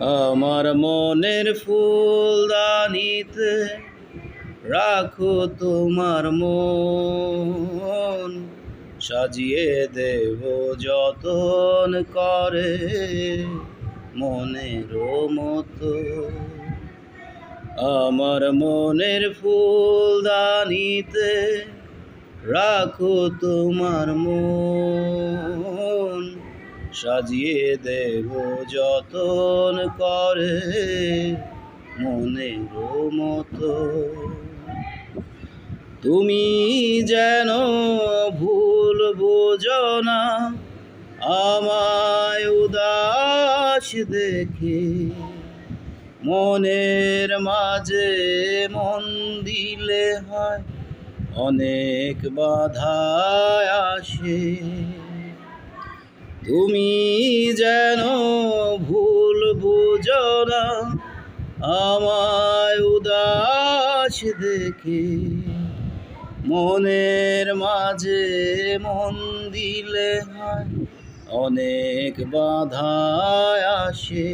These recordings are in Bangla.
আমার মনের ফুলদানিতে রাখো তোমার মন, সাজিয়ে দেব যতন করে মনের মতো। আমার মনের ফুলদানিতে রাখো তোমার মন সাজিয়ে দেব যতন করে মনের মতো। তুমি যেন ভুল বোঝো না, আমায় উদাস দেখে। মনের মাঝে মন দিলে হয় অনেক বাধা আসে। তুমি যেন ভুল বুঝো না, আমায় উদাস দেখে। মনের মাঝে মন দিলে হয় অনেক বাধা আসে।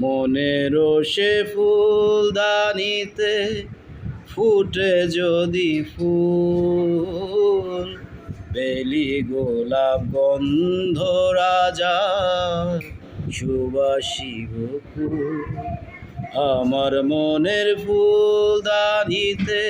মনের সে ফুলদানিতে ফুটে যদি ফুল বেলি গোলাপ গন্ধ রাজা সুবাসী শিব আমার মনের ফুলদানিতে